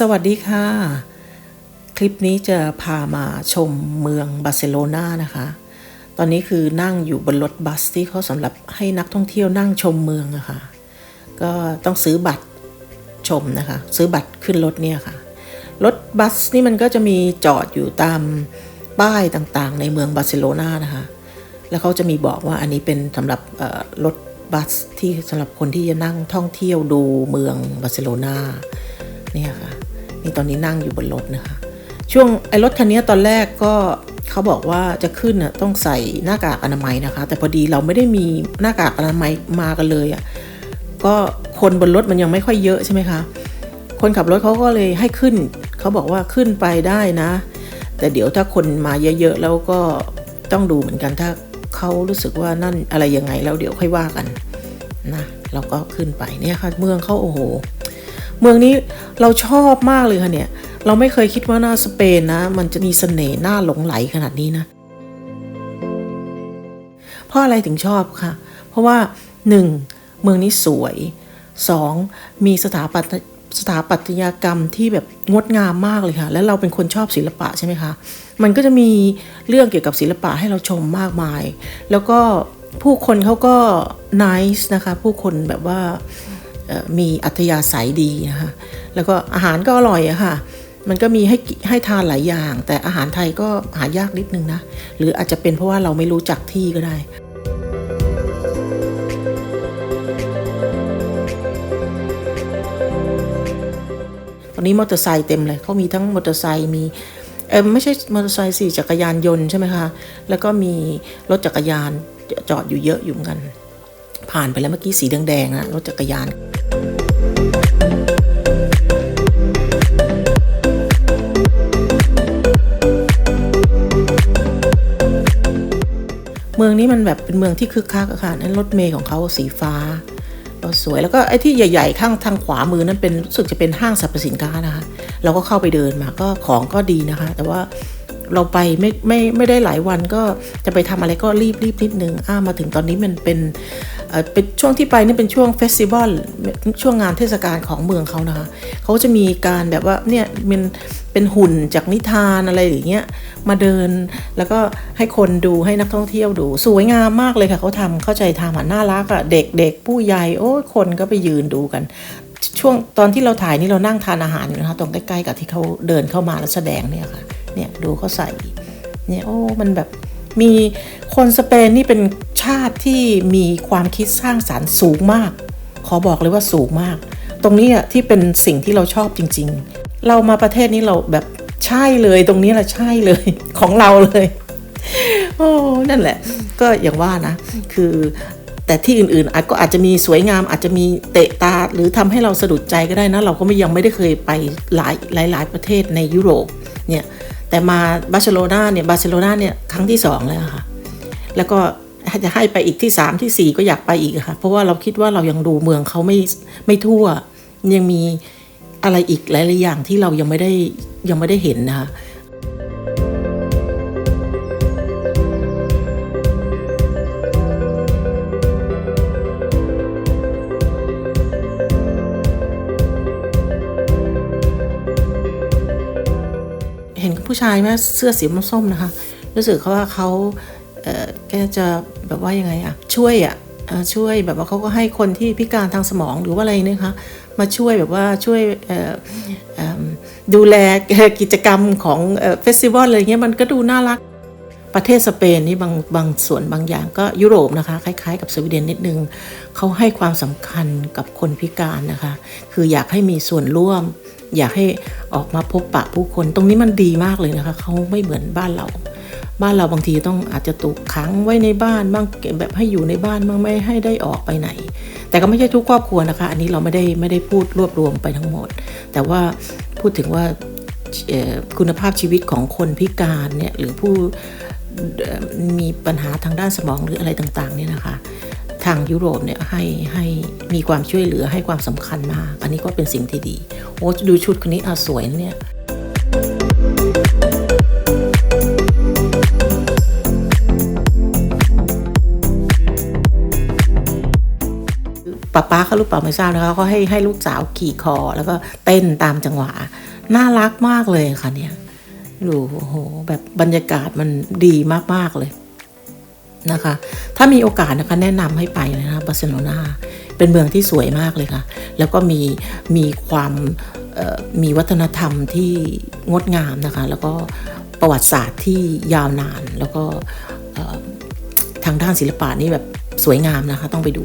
สวัสดีค่ะ คลิปนี้จะพามาชมเมืองบาร์เซโลนานะคะ ตอนนี้คือนั่งอยู่บนรถบัสที่เขาสำหรับให้นักท่องเที่ยวนั่งชมเมืองอะค่ะ ก็ต้องซื้อบัตรชมนะคะ ซื้อบัตรขึ้นรถเนี่ยค่ะ รถบัสนี่มันก็จะมีจอดอยู่ตามป้ายต่างๆ ในเมืองบาร์เซโลนานะคะ แล้วเขาจะมีบอกว่าอันนี้เป็นสำหรับรถบัสที่สำหรับคนที่จะนั่งท่องเที่ยวดูเมืองบาร์เซโลนา เนี่ยค่ะ นี่ตอนนี้นั่งอยู่บนรถนะคะ ช่วงไอ้รถคันนี้ตอนแรกก็เขาบอกว่าจะขึ้นน่ะต้องใส่หน้ากากอนามัยนะคะ แต่พอดีเราไม่ได้มีหน้ากากอนามัยมากันเลยอะ่ะก็คนบนรถมันยังไม่ค่อยเยอะใช่ไหมคะคนขับรถเขาก็เลยให้ขึ้น เขาบอกว่าขึ้นไปได้นะ แต่เดี๋ยวถ้าคนมาเยอะๆแล้วก็ต้องดูเหมือนกันถ้าเขารู้สึกว่านั่นอะไรยังไงแล้วเดี๋ยวค่อยว่ากันนะเราก็ขึ้นไปเนี่ยค่ะเมืองเขาโอ้โห เมืองนี้เราชอบมากเลยค่ะเนี่ย เราไม่เคยคิดว่าหน้าสเปนนะ มันจะมีเสน่ห์น่าหลงไหลขนาดนี้นะ เพราะอะไรถึงชอบค่ะเพราะว่า 1. เมืองนี้สวย 2. มีสถาปัตสถาปัตยกรรมที่แบบงดงามมากเลยค่ะ แล้วเราเป็นคนชอบศิลปะใช่ไหมคะ มันก็จะมีเรื่องเกี่ยวกับศิลปะให้เราชมมากมาย แล้วก็ผู้คนเขาก็ nice นะคะ ผู้คนแบบว่า มีอัธยาศัยดีนะคะแล้วก็อาหารก็อร่อยอะค่ะ มันก็มีให้ให้ทานหลายอย่าง แต่อาหารไทยก็หายากนิดนึงนะ หรืออาจจะเป็นเพราะว่าเราไม่รู้จักที่ก็ได้ตอนนี้มอเตอร์ไซค์เต็มเลยเขามีทั้งมอเตอร์ไซค์มีเออไม่ใช่มอเตอร์ไซค์สิจักรยานยนต์ใช่ไหมคะ แล้วก็มีรถจักรยานจอดอยู่เยอะอยู่เหมือนกัน ผ่านไปแล้วเมื่อกี้สีแดงๆนะรถจักรยาน มืองนี้มันแบบเป็นเมืองที่คึกคักอะค่ะนั้นรถเมย์ของเขาสีฟ้าก็สวยแล้วก็ไอ้ที่ใหญ่ๆข้างทางขวามือนั้นเป็นรู้สึกจะเป็นห้างสรรพสินค้านะคะ เราก็เข้าไปเดินมาก็ของก็ดีนะคะ แต่ว่าเราไปไม่ไม่ไม่ได้หลายวันก็จะไปทำอะไรก็รีบรีบนิดนึงอ้ามาถึงตอนนี้มันเป็น เป็นช่วงที่ไปนี่เป็นช่วงเฟสติวัลช่วงงานเทศกาลของเมืองเขานะคะเขาจะมีการแบบว่าเนี่ยมันเป็นหุ่นจากนิทานอะไรอย่างเงี้ยมาเดินแล้วก็ให้คนดูให้นักท่องเที่ยวดู สวยงามมากเลยค่ะเขาทำเข้าใจทำอะน่ารักอะเด็กเด็กผู้ใหญ่โอ้คนก็ไปยืนดูกัน ช่วงตอนที่เราถ่ายนี่เรานั่งทานอาหารอยู่นะคะตรงใกล้ๆกับที่เขาเดินเข้ามาแล้วแสดงเนี่ยค่ะเนี่ยดูเขาใส่เนี่ยโอ้มันแบบมี คนสเปนนี่เป็นชาติที่มีความคิดสร้างสารรค์สูงมาก ขอบอกเลยว่าสูงมาก ตรงนี้อะที่เป็นสิ่งที่เราชอบจริง ๆ เรามาประเทศนี้เราแบบใช่เลยตรงนี้แหละใช่เลยของเราเลย โอ้นั่นแหละ ก็อย่างว่านะ คือแต่ที่อื่นๆอาจก็อาจจะมีสวยงามอาจจะมีเตะตาหรือทำให้เราสะดุดใจก็ได้นะ เราก็ไม่ยังไม่ได้เคยไปหลายหลายหลายประเทศในยุโรปเนี่ยแต่มาบาร์เซโลนาเนี่ยบาร์เซโลนาเนี่ยครั้งที่สองแล้วค่ะ แล้วก็จะให้ไปอีกที่สามที่สี่ก็อยากไปอีกค่ะ เพราะว่าเราคิดว่าเรายังดูเมืองเขาไม่ไม่ทั่ว ยังมีอะไรอีกหลายๆอย่างที่เรายังไม่ได้ยังไม่ได้เห็นนะคะเห็นผู้ชายไหมเสื้อสีส้มนะคะ รู้สึกเขาว่าเขา แกจะแบบว่ายังไงอะช่วยอะช่วยแบบว่าเขาก็ให้คนที่พิการทางสมองหรือว่าอะไรเนี่ยคะมาช่วยแบบว่าช่วยดูแลกิจกรรมของเฟสติวัลอะไรเงี้ยมันก็ดูน่ารักประเทศสเปนนี่บางบางส่วนบางอย่างก็ยุโรปนะคะ คล้ายๆ กับสวีเดนนิดนึงเขาให้ความสำคัญกับคนพิการนะคะ คืออยากให้มีส่วนร่วม อยากให้ออกมาพบปะผู้คน ตรงนี้มันดีมากเลยนะคะเขาไม่เหมือนบ้านเรา บ้านเราบางทีต้องอาจจะถูกขังไว้ในบ้านบ้างแบบให้อยู่ในบ้านบ้างไม่ให้ได้ออกไปไหน แต่ก็ไม่ใช่ทุกครอบครัวนะคะ อันนี้เราไม่ได้ไม่ได้พูดรวบรวมไปทั้งหมด แต่ว่าพูดถึงว่าคุณภาพชีวิตของคนพิการเนี่ยหรือผู้มีปัญหาทางด้านสมองหรืออะไรต่างๆเนี่ยนะคะ ทางยุโรปเนี่ยให้ให้มีความช่วยเหลือให้ความสำคัญมาก อันนี้ก็เป็นสิ่งที่ดีโอ้ดูชุดคนนี้อาสวยเนี่ย ป้าป้าเขารู้เป่าไม่ทราบนะคะเขาให้ให้ลูกสาวขี่คอ แล้วก็เต้นตามจังหวะ น่ารักมากเลยค่ะเนี่ยดูโอ้โหแบบบรรยากาศมันดีมากๆเลยนะคะ ถ้ามีโอกาสนะคะแนะนำให้ไปเลยนะคะบาร์เซโลนาเป็นเมืองที่สวยมากเลยค่ะ แล้วก็มีมีความมีวัฒนธรรมที่งดงามนะคะ แล้วก็ประวัติศาสตร์ที่ยาวนาน แล้วก็ทางด้านศิลปะนี่แบบสวยงามนะคะ ต้องไปดู